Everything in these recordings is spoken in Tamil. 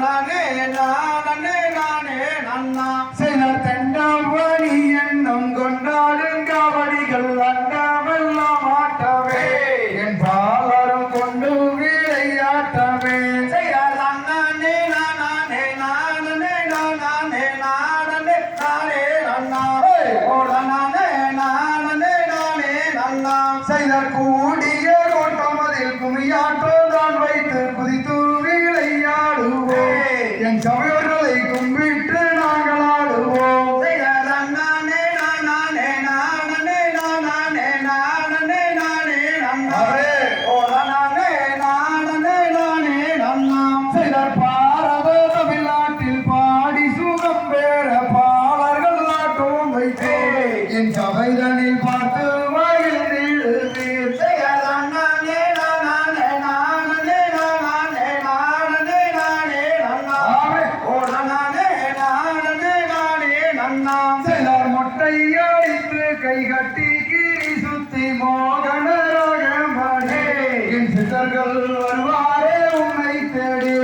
நானே நானே நானே நன்னா. சிலர் தென்னாவணி எண்ணம் கொண்டாடும் காவடிகள் அண்டாமெல்லாம் ஆட்டவே என் பாலரும் கொண்டு விளையாட்டவே செய்யார் நானே நானே நானே நானே நானே நானே நன்னா. ஓட நானே நானே நானே நன்னா. கூடிய கோட்டம் அதில் குமியாட்டோ என் கும்பிட்டு நாங்கள் ஆடுவோம் செய்யார் ஓ நன்னா சிலர் மொட்டை அடித்து கை கட்டி கீரி சுத்தி மோகன ராகமாடி என் சித்தர்கள் வருவாரே உன்னை தேடி.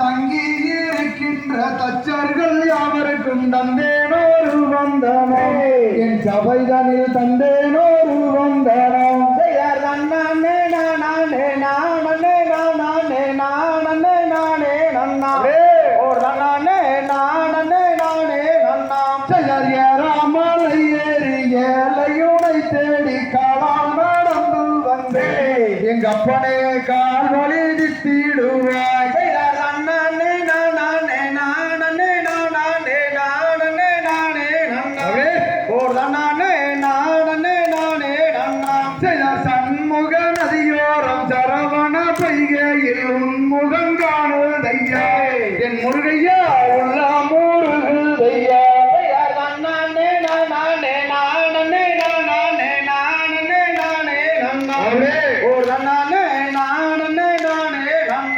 தங்கி இருக்கின்ற தச்சர்கள் யாவருக்கும் தந்தேனோரு வந்தனோ. சபைதனில் தந்தேனோரு வந்தனோ செய்யார் நானே நானே நானே நானே நானே நானே நன்னா! ஓட நானே நானே நானே நன்னா சிலர் ஏறாமலை ஏறி ஏழையுனை தேடி காலால் நடந்து வந்தே எங்க அப்பனே கால் வழி தித்திடுவாய் ஓட நானே நானே நானே நன்னா சிலர் சண்முக நதியோரம் சரவண பொய்கையில் உன்முகம் காணுதையா என் முருகையா முருகையா